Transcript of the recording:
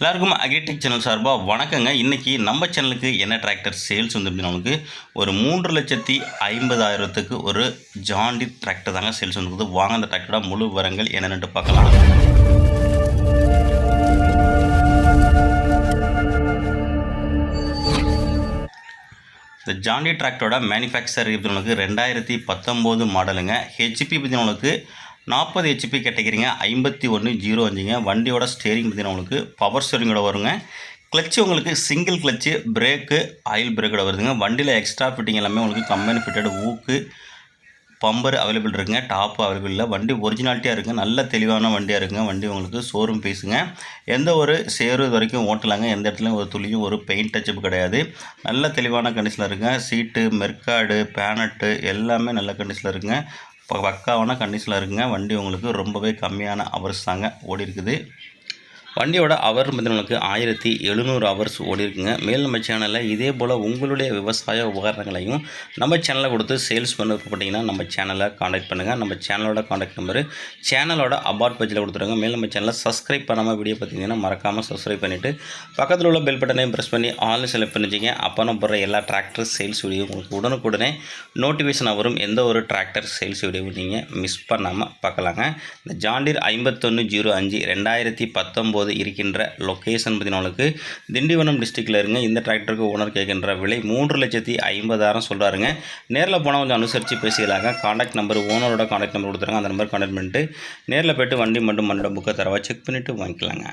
எல்லாருக்கும் agritech channel சார்பாக வணக்கங்க. இன்றைக்கி நம்ம சேனலுக்கு என்ன டிராக்டர் சேல்ஸ் வந்து நமக்கு ஒரு மூன்று லட்சத்தி ஐம்பதாயிரத்துக்கு ஒரு ஜாண்டி டிராக்டர் தாங்க சேல்ஸ் வந்துருக்குது வாங்க அந்த டிராக்டரோட முழு விவரங்கள் என்னென்னு பார்க்கலாம். இந்த ஜாண்டி டிராக்டரோட மேனுஃபேக்சர் உங்களுக்கு ரெண்டாயிரத்தி பத்தொம்போது மாடலுங்க ஹெச்பி பார்த்தீங்கன்னா நாற்பது ஹெச்பி கேட்டகிரிங்க ஐம்பத்தி ஒன்று ஜீரோ அஞ்சுங்க. வண்டியோட ஸ்டேரிங் பார்த்தீங்கன்னா உங்களுக்கு பவர் ஸ்டேரிங்கோட வருங்க. கிளச்சு உங்களுக்கு சிங்கிள் கிளச்சு பிரேக்கு ஆயில் பிரேக்கோட வருதுங்க. வண்டியில் எக்ஸ்ட்ரா ஃபிட்டிங் எல்லாமே உங்களுக்கு கம்பெனி ஃபிட்டட் ஊக்கு பம்பர் அவைலபிள் இருக்குங்க. டாப் அவைலபிள் இல்லை. வண்டி ஒரிஜினாலிட்டியாக இருக்குங்க. நல்ல தெளிவான வண்டியாக இருக்குங்க. வண்டி உங்களுக்கு ஷோரூம் பீஸுங்க எந்த ஒரு சேரு இது வரைக்கும் ஓட்டலாங்க. எந்த இடத்துலையும் ஒரு துளியும் ஒரு பெயிண்ட் டச்சப் கிடையாது. நல்ல தெளிவான கண்டிஷனில் இருக்குங்க. சீட்டு மெர்காடு பேனட்டு எல்லாமே நல்ல கண்டிஷனில் இருக்குங்க. பக்காவான கண்டிஷனில் இருக்குங்க. வண்டி உங்களுக்கு ரொம்பவே கம்மியான ஹவர்ஸ் தாங்க ஓடி இருக்குது வண்டியோட அவர் பார்த்தீங்கன்னா நம்மளுக்கு ஆயிரத்தி எழுநூறு ஹவர்ஸ் ஓடி இருக்குங்க மேல் நம்ம சேனலில் இதே போல் உங்களுடைய விவசாய உபகரணங்களையும் நம்ம சேனலில் கொடுத்து சேல்ஸ் பண்ண விருப்பப்பட்டீங்கன்னா நம்ம சேனலை காண்டாக்ட் பண்ணுங்கள் நம்ம சேனலோட காண்டாக்ட் நம்பரு சேனலோட அபார்ட் பேஜில் கொடுத்துருங்க. மேல் நம்ம சேனலை சப்ஸ்கிரைப் பண்ணாமல் வீடியோ பார்த்தீங்கன்னா மறக்காமல் சப்ஸ்கிரைப் பண்ணிவிட்டு பக்கத்தில் உள்ள பெல் பட்டனையும் ப்ரெஸ் பண்ணி ஆல் செலக்ட் பண்ணிச்சிங்க அப்போ நம்ம போடுற எல்லா டிராக்டர் சேல்ஸ் வீடியோ உங்களுக்கு உடனுக்குடனே நோட்டிஃபிகேஷன் வரும். எந்த ஒரு டிராக்டர் சேல்ஸ் வீடியோவும் நீங்கள் மிஸ் பண்ணாமல் பார்க்கலாங்க. இந்த ஜாண்டிர் ஐம்பத்தொன்று ஜீரோ அஞ்சு ரெண்டாயிரத்தி பத்தொம்போது இருக்கின்ற லொக்கேஷன் பார்த்தீங்கன்னா திண்டிவனம் டிஸ்ட்ரிக்டில் இருங்க. இந்த டிராக்டருக்கு ஓனர் கேட்கின்ற விலை மூன்று லட்சத்தி ஐம்பதாயிரம் சொல்கிறாருங்க நேரில் போனால் கொஞ்சம் அனுசரித்து பேசிக்கலாங்க. காண்டாக்ட் நம்பர் ஓனரோட காண்டாக்ட் நம்பர் கொடுத்துருங்க. அந்த நம்பர் கான்டாக்ட் பண்ணிட்டு நேரில் போய்ட்டு வண்டி மட்டும் மண்ணோட புக்கை தரவா செக் பண்ணிவிட்டு வாங்கிக்கலாங்க.